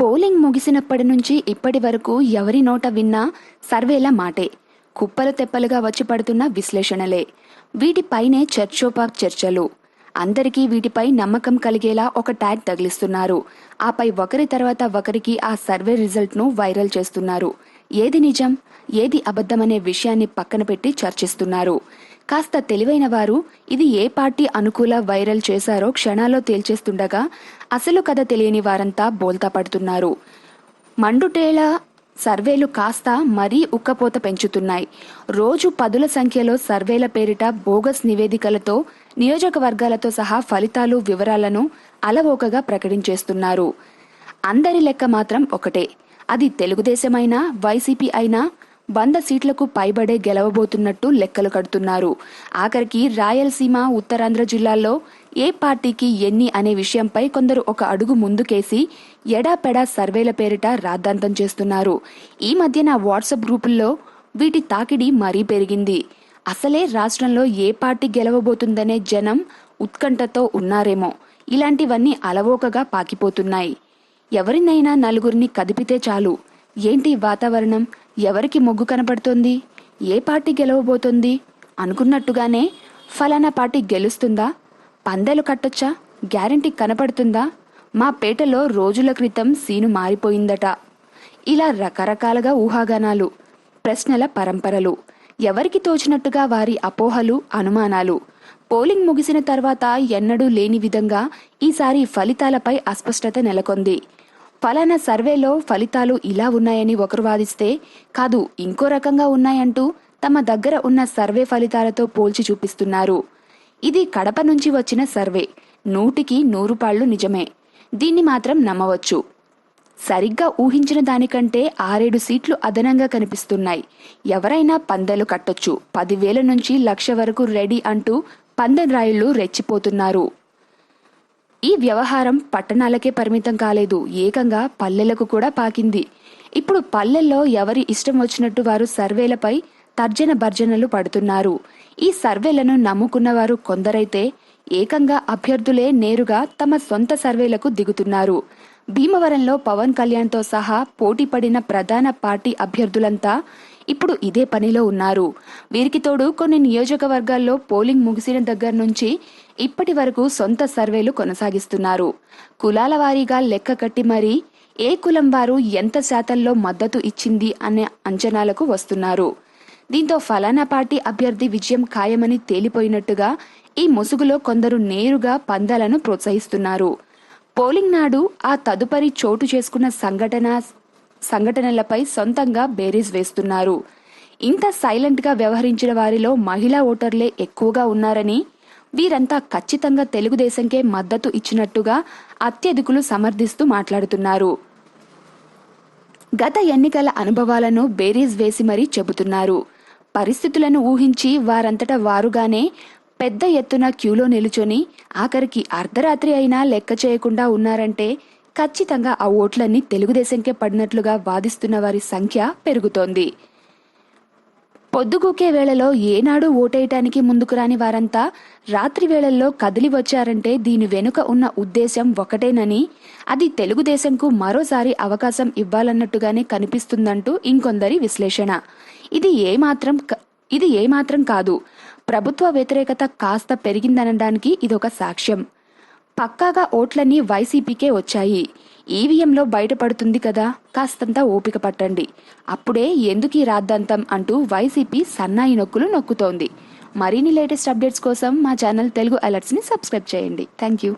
Polling ముగిసినప్పటి నుంచి ఇప్పటి వరకు ఎవరి నోట విన్నా సర్వేల మాటే. కుప్పలు తెప్పలుగా వచ్చి పడుతున్న విశ్లేషణలే. వీటిపైనే చర్చోపాక్ చర్చలు. అందరికీ వీటిపై నమ్మకం కలిగేలా ఒక ట్యాగ్ తగిలిస్తున్నారు. ఆపై ఒకరి తర్వాత ఒకరికి ఆ సర్వే రిజల్ట్ను వైరల్ చేస్తున్నారు. ఏది నిజం ఏది అబద్ధమనే విషయాన్ని పక్కన పెట్టి చర్చిస్తున్నారు. కాస్త తెలివైన వారు ఇది ఏ పార్టీ అనుకూల వైరల్ చేశారో క్షణాల్లో తేల్చేస్తుండగా అసలు కథ తెలియని వారంతా బోల్తా పడుతున్నారు. మండుటేళ సర్వేలు కాస్త మరీ ఉక్కపోత పెంచుతున్నాయి. రోజు పదుల సంఖ్యలో సర్వేల పేరిట బోగస్ నివేదికలతో నియోజకవర్గాలతో సహా ఫలితాలు వివరాలను అలవోకగా ప్రకటించేస్తున్నారు. అందరి లెక్క మాత్రం ఒకటే. అది తెలుగుదేశమైనా వైసీపీ అయినా వంద సీట్లకు పైబడే గెలవబోతున్నట్టు లెక్కలు కడుతున్నారు. ఆఖరికి రాయలసీమ ఉత్తరాంధ్ర జిల్లాల్లో ఏ పార్టీకి ఎన్ని అనే విషయంపై కొందరు ఒక అడుగు ముందుకేసి ఎడాపెడా సర్వేల పేరిట రాద్ధాంతం చేస్తున్నారు. ఈ మధ్యన వాట్సాప్ గ్రూపుల్లో వీటి తాకిడి మరీ పెరిగింది. అసలే రాష్ట్రంలో ఏ పార్టీ గెలవబోతుందనే జనం ఉత్కంఠతో ఉన్నారేమో. ఇలాంటివన్నీ అలవోకగా పాకిపోతున్నాయి. ఎవరినైనా నలుగురిని కదిపితే చాలు. ఏంటి వాతావరణం? ఎవరికి మొగ్గు కనపడుతోంది ఏ పార్టీ గెలవబోతోంది? అనుకున్నట్టుగానే ఫలానా పార్టీ గెలుస్తుందా? పందెలు కట్టొచ్చా? గ్యారంటీ కనపడుతుందా? మా పేటలో రోజుల క్రితం సీను మారిపోయిందట. ఇలా రకరకాలుగా ఊహాగానాలు ప్రశ్నల పరంపరలు ఎవరికి తోచినట్టుగా వారి అపోహలు అనుమానాలు. పోలింగ్ ముగిసిన తర్వాత ఎన్నడూ లేని విధంగా ఈసారి ఫలితాలపై అస్పష్టత నెలకొంది. ఫలానా సర్వేలో ఫలితాలు ఇలా ఉన్నాయని ఒకరు వాదిస్తే కాదు ఇంకో రకంగా ఉన్నాయంటూ తమ దగ్గర ఉన్న సర్వే ఫలితాలతో పోల్చి చూపిస్తున్నారు. ఇది కడప నుంచి వచ్చిన సర్వే. నూటికి నూరు పాళ్ళు నిజమే. దీన్ని మాత్రం నమ్మవచ్చు. సరిగ్గా ఊహించిన దానికంటే ఆరేడు సీట్లు అదనంగా కనిపిస్తున్నాయి. ఎవరైనా పందెలు కట్టొచ్చు. పదివేల నుంచి లక్ష వరకు రెడీ అంటూ పందెరాయుళ్ళు రెచ్చిపోతున్నారు. ఈ వ్యవహారం పట్టణాలకే పరిమితం కాలేదు. ఏకంగా పల్లెలకు కూడా పాకింది. ఇప్పుడు పల్లెల్లో ఎవరి ఇష్టం వచ్చినట్టు వారు సర్వేలపై తర్జన భర్జనలు పడుతున్నారు. ఈ సర్వేలను నమ్ముకున్నవారు కొందరైతే ఏకంగా అభ్యర్థులే నేరుగా తమ సొంత సర్వేలకు దిగుతున్నారు. భీమవరంలో పవన్ కళ్యాణ్తో సహా పోటీ పడిన ప్రధాన పార్టీ అభ్యర్థులంతా ఇప్పుడు ఇదే పనిలో ఉన్నారు. వీరికి తోడు కొన్ని నియోజకవర్గాల్లో పోలింగ్ ముగిసిన దగ్గర నుంచి ఇప్పటి వరకు సొంత సర్వేలు కొనసాగిస్తున్నారు. కులాల వారీగా లెక్క కట్టి మరీ ఏ కులం వారు ఎంత శాతంలో మద్దతు ఇచ్చింది అనే అంచనాలకు వస్తున్నారు. దీంతో ఫలానా పార్టీ అభ్యర్థి విజయం ఖాయమని తేలిపోయినట్టుగా ఈ ముసుగులో కొందరు నేరుగా పందాలను ప్రోత్సహిస్తున్నారు. పోలింగ్ నాడు ఆ తదుపరి చోటు చేసుకున్న సంఘటన సంఘటనలపై సొంతంగా బేరీస్ వేస్తున్నారు. ఇంత సైలెంట్గా వ్యవహరించిన వారిలో మహిళా ఓటర్లే ఎక్కువగా ఉన్నారని వీరంతా ఖచ్చితంగా తెలుగుదేశంకే మద్దతు ఇచ్చినట్టుగా అత్యధికులు సమర్థిస్తూ మాట్లాడుతున్నారు. గత ఎన్నికల అనుభవాలను బేరీస్ వేసి మరీ చెబుతున్నారు. పరిస్థితులను ఊహించి వారంతట వారుగానే పెద్ద ఎత్తున క్యూలో నిలుచొని ఆఖరికి అర్ధరాత్రి అయినా లెక్క చేయకుండా ఉన్నారంటే ఖచ్చితంగా ఆ ఓట్లన్నీ తెలుగుదేశంకే పడినట్లుగా వాదిస్తున్న వారి సంఖ్య పెరుగుతోంది. పొద్దుగూకే వేళలో ఏనాడు ఓటేయటానికి ముందుకు రాని వారంతా రాత్రి వేళల్లో కదిలి వచ్చారంటే దీని వెనుక ఉన్న ఉద్దేశం ఒకటేనని అది తెలుగుదేశంకు మరోసారి అవకాశం ఇవ్వాలన్నట్టుగానే కనిపిస్తుందంటూ ఇంకొందరి విశ్లేషణ. ఇది ఏమాత్రం క- ఇది ఏమాత్రం కాదు. ప్రభుత్వ వ్యతిరేకత కాస్త పెరిగిందనడానికి ఇదొక సాక్ష్యం. పక్కాగా ఓట్లన్నీ వైసీపీకే వచ్చాయి. ఈవీఎంలో బయటపడుతుంది కదా కాస్తంత ఓపిక పట్టండి. అప్పుడే ఎందుకు ఈ రాద్ధాంతం అంటూ వైసీపీ సన్నాయి నొక్కులు నొక్కుతోంది. మరిన్ని లేటెస్ట్ అప్డేట్స్ కోసం మా ఛానల్ తెలుగు అలర్ట్స్ని సబ్స్క్రైబ్ చేయండి. Thank you